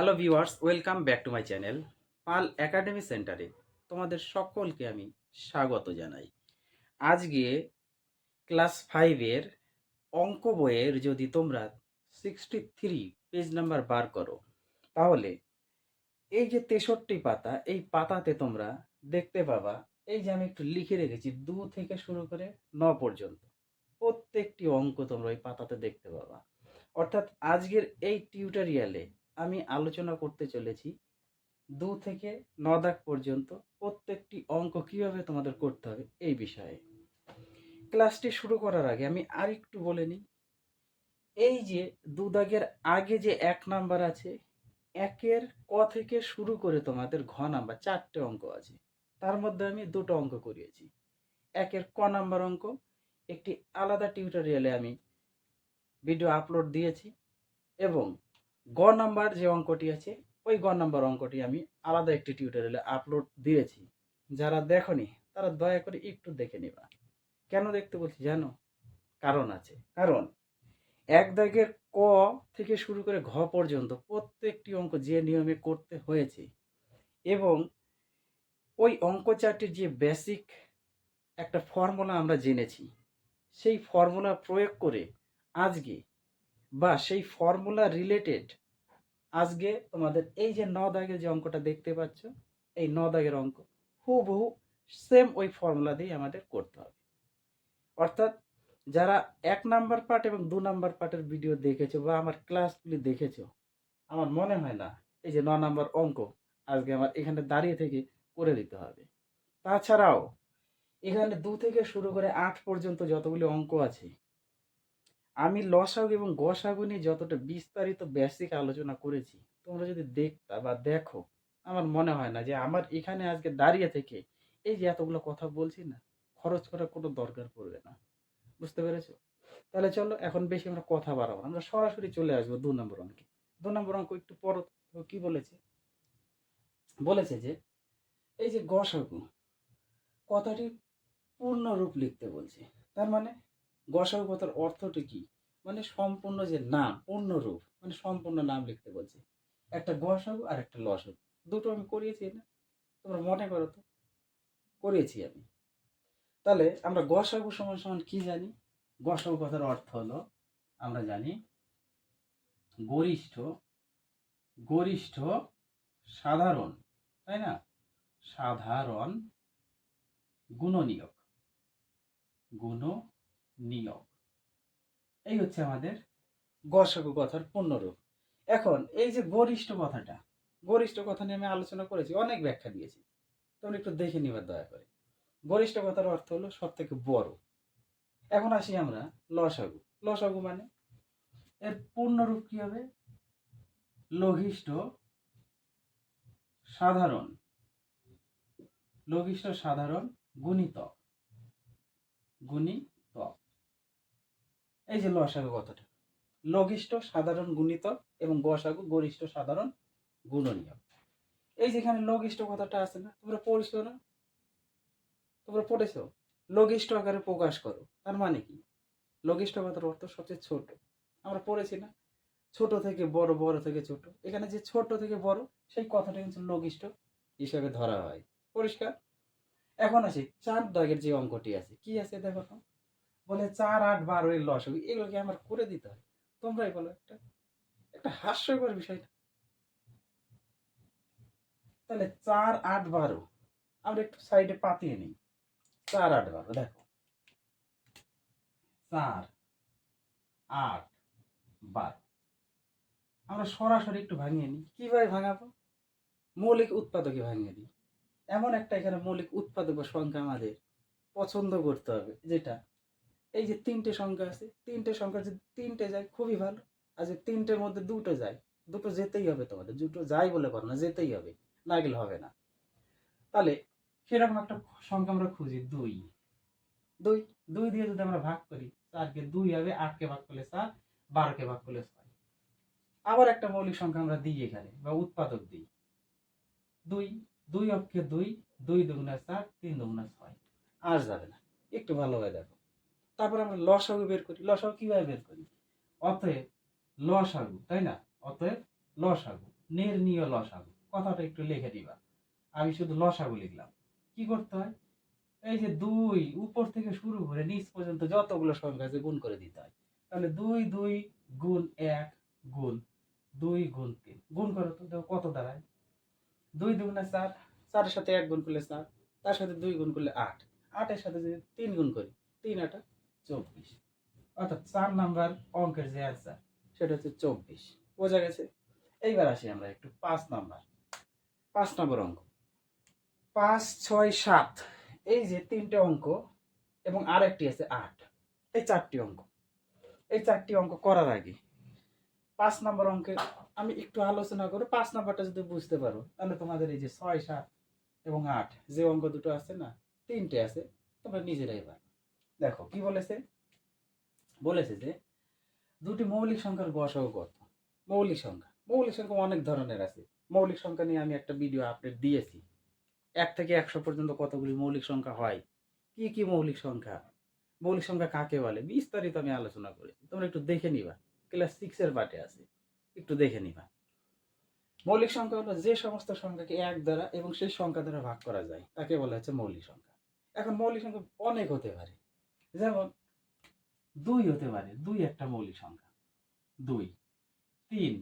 Hello viewers welcome back to my channel Pal academy সেন্টারে তোমাদের সকলকে আমি স্বাগত জানাই। আজকে ক্লাস ফাইভের অঙ্ক বইয়ের যদি তোমরা সিক্সটি থ্রি পেজ নাম্বার বার করো, তাহলে এই যে তেষট্টি পাতা, এই পাতাতে তোমরা দেখতে পাবা, এই যে আমি একটু লিখে রেখেছি দু থেকে শুরু করে ন পর্যন্ত, প্রত্যেকটি অঙ্ক তোমরা ওই পাতাতে দেখতে পাবা। অর্থাৎ আজকের এই টিউটোরিয়ালে আমি আলোচনা করতে চলেছি দু থেকে ন দাগ পর্যন্ত প্রত্যেকটি অঙ্ক কীভাবে তোমাদের করতে হবে এই বিষয়ে। ক্লাসটি শুরু করার আগে আমি আরেকটু বলে নিই। এই যে দু দাগের আগে যে এক নাম্বার আছে, একের ক থেকে শুরু করে তোমাদের ঘ নাম্বার চারটে অঙ্ক আছে। তার মধ্যে আমি দুটো অঙ্ক করিয়েছি। একের ক নাম্বার অঙ্ক, একটি আলাদা টিউটোরিয়ালে আমি ভিডিও আপলোড দিয়েছি এবং গ নাম্বার যে অঙ্কটি আছে, ওই গ নাম্বার অঙ্কটি আমি আলাদা একটি টিউটোরিয়ালে আপলোড দিয়েছি। যারা দেখনি, তারা দয়া করে একটু দেখে নিবা। কেন দেখতে বলছি জানো? কারণ আছে। কারণ, এক দাগের ক থেকে শুরু করে ঘ পর্যন্ত প্রত্যেকটি অঙ্ক যে নিয়মে করতে হয়েছে এবং ওই অঙ্ক চারটির যে বেসিক একটা ফর্মুলা আমরা জেনেছি, সেই ফর্মুলা প্রয়োগ করে আজকে বা সেই ফর্মুলা রিলেটেড আজকে তোমাদের এই যে ন দাগের যে অঙ্কটা দেখতে পাচ্ছ, এই ন দাগের অঙ্ক হুবহু সেম ওই ফর্মুলা দিয়ে আমাদের করতে হবে। অর্থাৎ যারা এক নাম্বার পার্ট এবং দু নাম্বার পার্টের ভিডিও দেখেছ বা আমার ক্লাসগুলি দেখেছ, আমার মনে হয় না এই যে ন নাম্বার অঙ্ক আজকে আমার এখানে দাঁড়িয়ে থেকে করে দিতে হবে। তাছাড়াও এখানে দু থেকে শুরু করে আট পর্যন্ত যতগুলি অঙ্ক আছে আমি লসাগু এবং গসাগু নিয়ে যতটা বিস্তারিত বেসিক আলোচনা করেছি, তোমরা যদি দেখতা বা দেখো, আমার মনে হয় না যে আমার এখানে আজকে দাঁড়িয়ে থেকে এই যে এতগুলো কথা বলছি না, খরচ করার কোনো দরকার পড়বে না। বুঝতে পেরেছ? তাহলে চলো, এখন বেশি আমরা কথা বাড়াবো আমরা সরাসরি চলে আসব দু নম্বর অঙ্কে। দু নম্বর অঙ্ক একটু পর কি বলেছে? বলেছে যে, এই যে গসাগু, কথাটি পূর্ণ রূপ লিখতে বলছে। তার মানে গসাগু কথার অর্থটি কি? মানে সম্পূর্ণ যে নাম পূর্ণ রূপ মানে সম্পূর্ণ নাম লিখতে বলছে। একটা গসাগু আর একটা লসাগু দুটো আমি করিয়েছি না? তোমরা মনে করো তো। করিয়েছি আমি। তাহলে আমরা গসাগু সমান সমান কি জানি? গসাগু কথার অর্থ হলো, আমরা জানি, গরিষ্ঠ গরিষ্ঠ, সাধারণ, তাই না? সাধারণ গুণনীয়ক। গুণ নিয়ম এই হচ্ছে আমাদের গসাগু কথার পূর্ণরূপ। এখন এই যে গরিষ্ঠ কথাটা, গরিষ্ঠ কথা নিয়ে আমি আলোচনা করেছি, অনেক ব্যাখ্যা দিয়েছি। তোমরা একটু দেখে নিবার দয়া করে। গরিষ্ঠ কথার অর্থ হলো সব থেকে বড়। এখন আসি আমরা লসাগু। লসাগু মানে? এর পূর্ণরূপ কি হবে? লঘিষ্ঠ সাধারণ। লঘিষ্ঠ সাধারণ গুণিতক। গুণিতক। এই যে লসাগু কথাটা। লঘিষ্ঠ, সাধারণ গুণিতক এবং গসাগু, গরিষ্ঠ, সাধারণ গুণনীয়। এই যেখানে লঘিষ্ঠ কথাটা আছে না, তোমরা পড়ছো না? তোমরা পড়েছ? লঘিষ্ঠ আকারে প্রকাশ করো, তার মানে কি? লঘিষ্ঠ কথার অর্থ সবচেয়ে ছোট। আমরা পড়েছি না? ছোট থেকে বড় বড় থেকে ছোট। এখানে যে ছোট থেকে বড়, সেই কথাটা কিন্তু লঘিষ্ঠ হিসাবে ধরা হয়। পরিষ্কার? এখন আসি, চার দাগের যে অঙ্কটি আছে, কি আছে দেখো বলে চার আট বারো এর লসগু এগুলোকে আমার করে দিতে হয়। তোমরাই বলো একটা একটা হাস্যকর বিষয় না? তাহলে চার আট বারো আমরা একটু সাইডে পাতিয়ে নিই। চার আট বারো দেখো। চার আট বারো। আমরা সরাসরি একটু ভাঙিয়ে নিই। কীভাবে ভাঙাবো? মৌলিক উৎপাদকে ভাঙিয়ে দিই। এমন একটা এখানে মৌলিক উৎপাদক সংখ্যা আমাদের পছন্দ করতে হবে, যেটা এই যে তিনটে সংখ্যা আছে, তিনটে সংখ্যা যদি তিনটে যায়, খুবই ভালো। আর যে তিনটের মধ্যে দুটো যায়, দুটো যেতেই হবে তোমাদের। দুটো যাই বলে পারো না, যেতেই হবে না গেলে হবে না। তাহলে সেরকম একটা সংখ্যা আমরা খুঁজি, দুই। দুই দুই দিয়ে যদি আমরা ভাগ করি, চারকে দুই হবে, আটকে ভাগ করলে চার, বারোকে ভাগ করলে ছয়। আবার একটা মৌলিক সংখ্যা আমরা দিই এখানে, বা উৎপাদক দিই। দুই দুই অক্ষে দুই দুই দুগুণা চার, তিন দুগুণা ছয়। আর যাবে না। একটু ভালোভাবে দেখো। তারপর আমরা লসাগু বের করি। লসাগু কীভাবে বের করি? অতএব লসাগু, তাই না? অতএব লসাগু, নির্ণীয় লসাগু। কথাটা একটু লিখে দিবা। আমি শুধু লসাগু লিখলাম। কি করতে হয়? এই যে দুই, উপর থেকে শুরু করে নিচ পর্যন্ত যতগুলো সংখ্যা আছে গুণ করে দিতে হয়। তাহলে দুই দুই গুণ এক গুণ দুই গুণ তিন। গুণ করো তো, দেখো কত দাঁড়ায়? দুই দুগুণে চার। চারের সাথে এক গুণ করলে চার, তার সাথে দুই গুণ করলে আট। আটের সাথে যদি তিন গুণ করি, তিন আটা চব্বিশ। অর্থাৎ চার নাম্বার অঙ্কের যে অ্যান্সার সেটা হচ্ছে চব্বিশ। বোঝা গেছে? এইবার আসি আমরা একটু পাঁচ নাম্বার। পাঁচ নম্বর অঙ্ক। পাঁচ, ছয়, সাত, এই যে তিনটে অঙ্ক এবং আরেকটি আছে আট, এই চারটি অঙ্ক। এই চারটি অঙ্ক করার আগে পাঁচ নম্বর অঙ্কে আমি একটু আলোচনা করে পাঁচ নম্বরটা যদি বুঝতে পারো, তাহলে তোমাদের এই যে ছয়, সাত এবং আট, যে অঙ্ক দুটো আছে না, তিনটে আছে, তোমরা নিজেরাই পারো। দেখো, কি বলেছে? বলেছে যে দুটি মৌলিক সংখ্যার গসাও কত? মৌলিক সংখ্যা। মৌলিক সংখ্যা অনেক ধরনের আছে। মৌলিক সংখ্যা নিয়ে আমি একটা ভিডিও আপডেট দিয়েছি। এক থেকে একশো পর্যন্ত কতগুলি মৌলিক সংখ্যা হয়? কি কি মৌলিক সংখ্যা? মৌলিক সংখ্যা কাকে বলে? বিস্তারিত আমি আলোচনা করেছি। তোমরা একটু দেখে নিবা। ক্লাস সিক্সের পার্টে আছে। একটু দেখে নিবা। মৌলিক সংখ্যা হলো যে সমস্ত সংখ্যাকে এক দ্বারা এবং সেই সংখ্যা দ্বারা ভাগ করা যায়। তাকে বলা হচ্ছে মৌলিক সংখ্যা। এখন মৌলিক সংখ্যা অনেক হতে পারে। যেমন দুই হতে পারে, দুই একটা মৌলিক সংখ্যা। দুই, তিন,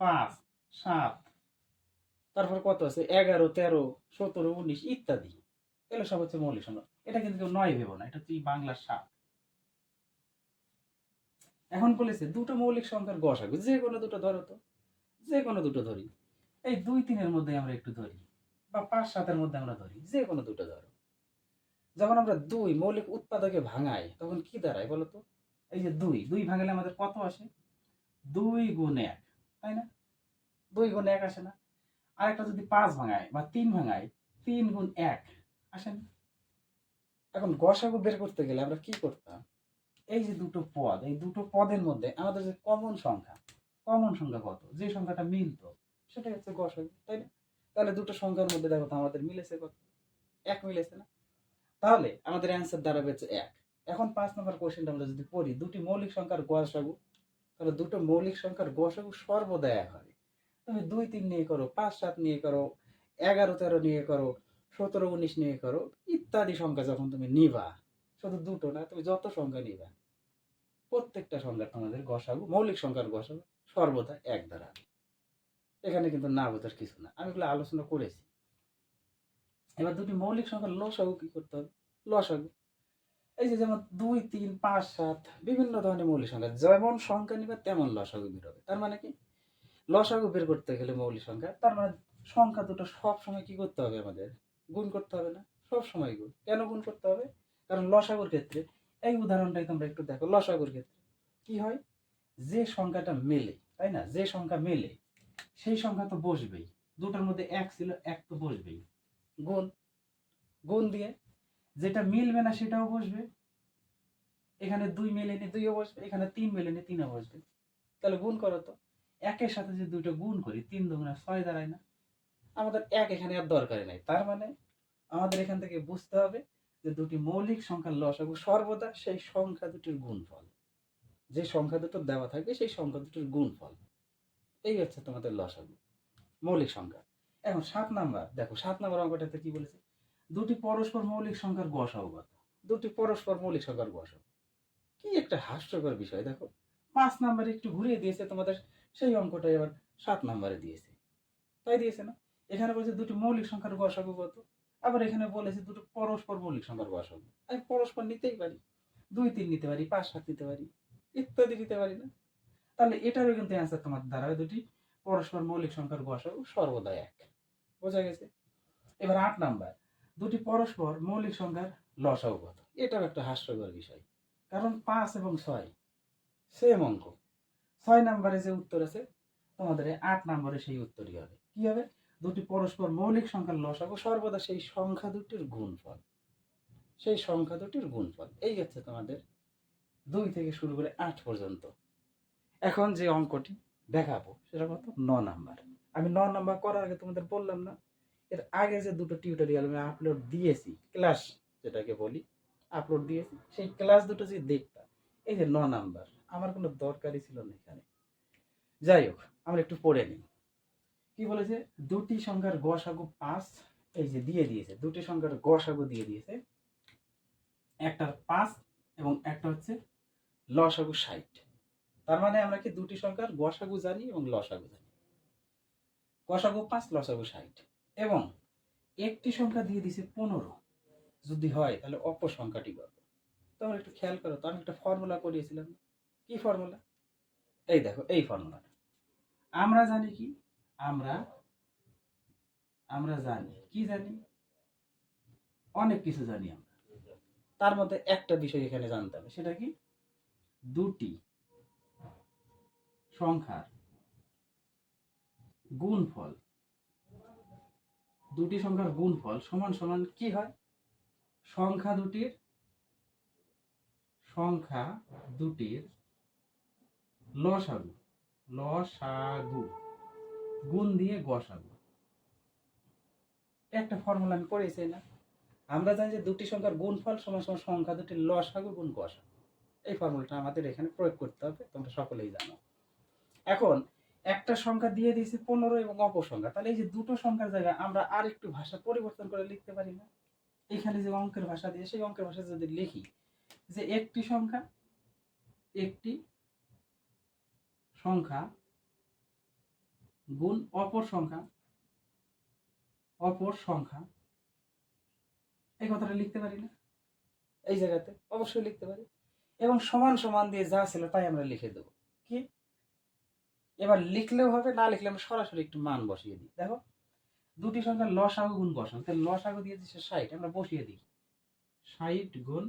পাঁচ, সাত, তারপর কত আছে? এগারো, তেরো, সতেরো, উনিশ ইত্যাদি। এগুলো সব হচ্ছে মৌলিক সংখ্যা। এটা কিন্তু কেউ নয় ভেবো না, এটা হচ্ছে বাংলার সাত। এখন বলেছে, দুটো মৌলিক সংখ্যার গসাগু যে কোনো দুটো ধরো তো, যে কোনো দুটো ধরি। এই দুই, তিনের মধ্যে আমরা একটু ধরি, বা পাঁচ, সাতের মধ্যে আমরা ধরি, যে কোনো দুটো ধরো। যখন আমরা দুই মৌলিক উৎপাদকে ভাঙাই, তখন কি দাঁড়ায় বলো তো? এই যে দুই দুই ভাঙালে আমাদের কত আসে? দুই গুণ এক, তাই না? দুই গুণ এক আসে না। আর একটা যদি পাঁচ ভাঙায় বা তিন ভাঙায়, তিন গুণ এক আসে না। এখন গসাগু বের করতে গেলে আমরা কি করতাম? এই যে দুটো পদ, এই দুটো পদের মধ্যে আমাদের যে কমন সংখ্যা কমন সংখ্যা কত? যে সংখ্যাটা মিলতো, সেটাই হচ্ছে গসাগু, তাই না? তাহলে দুটো সংখ্যার মধ্যে দেখো তো আমাদের মিলেছে কত? এক মিলেছে না। তাহলে আমাদের অ্যান্সার দাঁড়াবে হচ্ছে এক। এখন পাঁচ নম্বর কোশ্চেনটা আমরা যদি পড়ি, দুটি মৌলিক সংখ্যার গসাগু তাহলে দুটো মৌলিক সংখ্যার গসাগু সর্বদা এক হবে। তুমি দুই, তিন নিয়ে করো, পাঁচ, সাত নিয়ে করো, এগারো, তেরো নিয়ে করো, সতেরো, উনিশ নিয়ে করো, ইত্যাদি সংখ্যা যখন তুমি নিবা, শুধু দুটো না, তুমি যত সংখ্যা নিবা, প্রত্যেকটা সংখ্যা তোমাদের গসাগু মৌলিক সংখ্যার গসাগু সর্বদা এক দ্বারা এখানে কিন্তু না বোঝার কিছু না। আমি এগুলো আলোচনা করেছি। এবার দুটি মৌলিক সংখ্যার লসাগু কি করতে হবে? লসাগু এই যে যেমন দুই, তিন, পাঁচ, সাত, বিভিন্ন ধরনের মৌলিক সংখ্যা, যেমন সংখ্যা নিবে, তেমন লসাগু বেরোবে তার মানে কি? লসাগু বের করতে গেলে মৌলিক সংখ্যা। তার মানে সংখ্যা দুটো সব সময় কি করতে হবে আমাদের? গুণ করতে হবে না? সব সময় গুণ। কেন গুণ করতে হবে? কারণ লসাগুর ক্ষেত্রে, এই উদাহরণটাই তোমরা একটু দেখো। লসাগুর ক্ষেত্রে কি হয়? যে সংখ্যাটা মেলে, তাই না? যে সংখ্যা মেলে, সেই সংখ্যা তো বসবেই। দুটোর মধ্যে এক ছিল, এক তো বসবেই। গুণ গুণ দিয়ে। যেটা মিলবে না সেটাও বসবে। এখানে দুই মেলেনি, দুইও বসবে। এখানে তিন মেলেনি, তিনও বসবে। তাহলে গুণ করো তো। একের সাথে যদি দুটো গুণ করি, তিন দুগুণে ছয় দাঁড়ায় না। আমাদের এক এখানে আর দরকারই নাই। তার মানে আমাদের এখান থেকে বুঝতে হবে যে দুটি মৌলিক সংখ্যার লসাগু সর্বদা সেই সংখ্যা দুটির গুণফল। যে সংখ্যা দুটো দেওয়া থাকবে, সেই সংখ্যা দুটির গুণফল। এই হচ্ছে তোমাদের লসাগু, মৌলিক সংখ্যা। এখন সাত নাম্বার, দেখো সাত নাম্বার অঙ্কটাতে কি বলেছে? দুটি পরস্পর মৌলিক সংখ্যার গসাও কত? দুটি পরস্পর মৌলিক সংখ্যার গসাও। কি একটা হাস্যকর বিষয়, দেখো। পাঁচ নাম্বারে একটু ঘুরিয়ে দিয়েছে তোমাদের, সেই অঙ্কটা এবার সাত নাম্বারে দিয়েছে। তাই দিয়েছে না? এখানে বলছে দুটি মৌলিক সংখ্যার গসাগু কত? আবার এখানে বলেছে দুটো পরস্পর মৌলিক সংখ্যার গসাগু আমি পরস্পর নিতেই পারি। দুই তিন নিতে পারি, পাঁচ সাত নিতে পারি, ইত্যাদি নিতে পারি না। তাহলে এটারও কিন্তু অ্যান্সার তোমার দাঁড়াবে দুটি পরস্পর মৌলিক সংখ্যার গসাগু সর্বদা এক। বোঝা গেছে? এবার আট নাম্বার। দুটি পরস্পর মৌলিক সংখ্যার লসাগু কত এটাও একটা হাস্যকর বিষয়। কারণ পাঁচ এবং ছয় সেম অঙ্ক। ছয় নাম্বারে যে উত্তর আছে, তোমাদের আট নাম্বারে সেই উত্তরই হবে। কি হবে? দুটি পরস্পর মৌলিক সংখ্যার লসাগু সর্বদা সেই সংখ্যা দুটির গুণফল। সেই সংখ্যা দুটির গুণফল। এই হচ্ছে তোমাদের দুই থেকে শুরু করে আট পর্যন্ত। এখন যে অঙ্কটি দেখাবো, সেটা কত ন নাম্বার। আমি ন নাম্বার করার আগে তোমাদের বললাম না, এর আগে যে দুটো টিউটোরিয়াল আমি আপলোড দিয়েছি ক্লাস যেটাকে বলি আপলোড দিয়েছি, সেই ক্লাস দুটো যদি দেখতাম এই যে ন নাম্বার, আমার কোনো দরকারই ছিল না এখানে। যাই হোক, আমরা একটু পড়ে নিই। কি বলেছে? দুটি সংখ্যার গসাগু পাঁচ, এই যে দিয়ে দিয়েছে, দুটি সংখ্যার গসাগু দিয়ে দিয়েছে। একটার পাঁচ এবং একটা হচ্ছে লসাগু ষাট। তার মানে আমরা কি দুটি সংখ্যার গসাগু জানি এবং লসাগু জানি? গসাগু পাঁচ, লসাগু ষাট। এবং একটি সংখ্যা দিয়ে দিছে পনেরো। যদি হয়, তাহলে অপর সংখ্যাটি কত? তোমরা একটু খেয়াল করো, তো আমি একটা ফর্মুলা করিয়েছিলাম। কি ফর্মুলা এই দেখো, এই ফর্মুলাটা আমরা জানি কি? আমরা আমরা জানি, কি জানি? অনেক কিছু জানি আমরা। তার মধ্যে একটা বিষয় এখানে জানতে হবে, সেটা কি? দুটি। সংখ্যার গুণফল। দুটি সংখ্যার গুণফল সমান সমান কি হয়? সংখ্যা দুটির সংখ্যা দুটির লসাগু লসাগু। গুণ দিয়ে গসাগু। একটা ফর্মুলা আমি করেছি না। আমরা জানি যে দুটি সংখ্যার গুণফল সমান সমান সংখ্যা দুটির লসাগু গুণ গসাগু। এই ফর্মুলাটা আমাদের এখানে প্রয়োগ করতে হবে, তোমরা সকলেই জানো। এখন একটা সংখ্যা দিয়ে দিয়েছি পনেরো এবং অপর সংখ্যা। তাহলে এই যে দুটো সংখ্যার জায়গায় আমরা আর একটু ভাষা পরিবর্তন করে লিখতে পারি না? এখানে যে অঙ্কের ভাষা দিয়ে, সেই অঙ্কের ভাষা যদি লিখি, যে একটি সংখ্যা একটি সংখ্যা গুণ অপর সংখ্যা অপর সংখ্যা। এই কথাটা লিখতে পারি না? এই জায়গাতে অবশ্যই লিখতে পারি। এবং সমান সমান দিয়ে যা ছিল তাই আমরা লিখে দেবো। কি? এবার লিখলেও হবে, না লিখলে আমি সরাসরি একটু মান বসিয়ে দিই। দেখো, দুটি সংখ্যা লসাগু গুণ গসাগু তাহলে লসাগু দিয়ে দিচ্ছে ষাট, আমরা বসিয়ে দিই। ষাট গুণ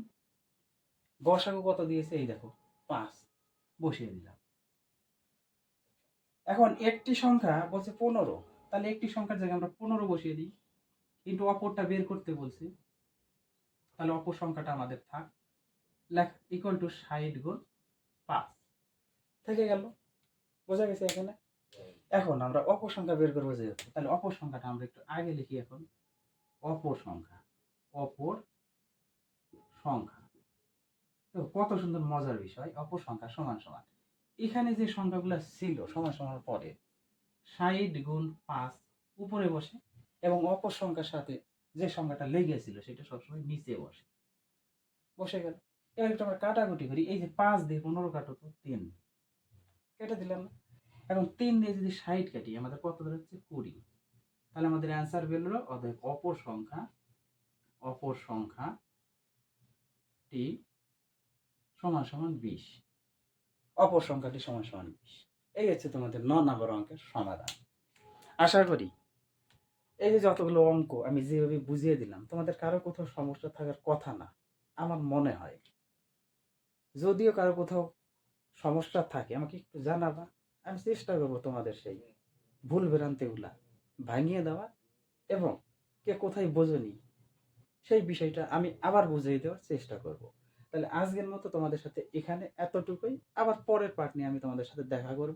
গসাগু কত দিয়েছে? এই দেখো, পাঁচ। বসিয়ে দিলাম। এখন একটি সংখ্যা বলছে পনেরো। তাহলে একটি সংখ্যার জায়গায় আমরা পনেরো বসিয়ে দিই। কিন্তু অপরটা বের করতে বলছে। তাহলে অপর সংখ্যাটা আমাদের থাক। লেখ ইকুয়াল টু ষাট গুণ পাঁচ। থেকে গেল। বোঝা গেছে এখানে? এখন আমরা অপর সংখ্যা বের করব যেহেতু, তাহলে অপর সংখ্যাটা আমরা একটু আগে লিখি এখন। অপর সংখ্যা অপর সংখ্যা। তো কত সুন্দর, মজার বিষয় অপর সংখ্যা সমান সমান। এখানে যে সংখ্যাগুলো ছিল, সমান সমান পরে, ষাট গুণ পাঁচ উপরে বসে এবং অপর সংখ্যার সাথে যে সংখ্যাটা লেগেছিল, সেটা সবসময় নিচে বসে। বসে গেল। এবার একটু আমরা কাটাকুটি করি, এই যে পাঁচ দিয়ে পনেরো কাটো তো তিন। কেটে দিলাম। না এখন তিন দিয়ে যদি ষাট কাটি, আমাদের কত হচ্ছে? কুড়ি। তাহলে আমাদের অ্যান্সার বেরোলো অতএব অপর সংখ্যা অপর সংখ্যা টি সমান সমান বিশ। অপর সংখ্যাটি সমান সমান বিশ। এই হচ্ছে তোমাদের ন নম্বর অঙ্কের সমাধান। আশা করি এই যে যতগুলো অঙ্ক আমি যেভাবে বুঝিয়ে দিলাম, তোমাদের কারও কোথাও সমস্যা থাকার কথা না, আমার মনে হয়। যদিও কারও কোথাও সমস্যা থাকে, আমাকে একটু জানাবা। আমি চেষ্টা করব তোমাদের সেই ভুল ভ্রান্তিগুলা ভাঙিয়ে দেওয়া এবং কে কোথায় বোঝনি সেই বিষয়টা আমি আবার বুঝিয়ে দেওয়ার চেষ্টা করব। তাহলে আজকের মতো তোমাদের সাথে এখানে এতটুকুই। আবার পরের পার্ট নিয়ে আমি তোমাদের সাথে দেখা করব।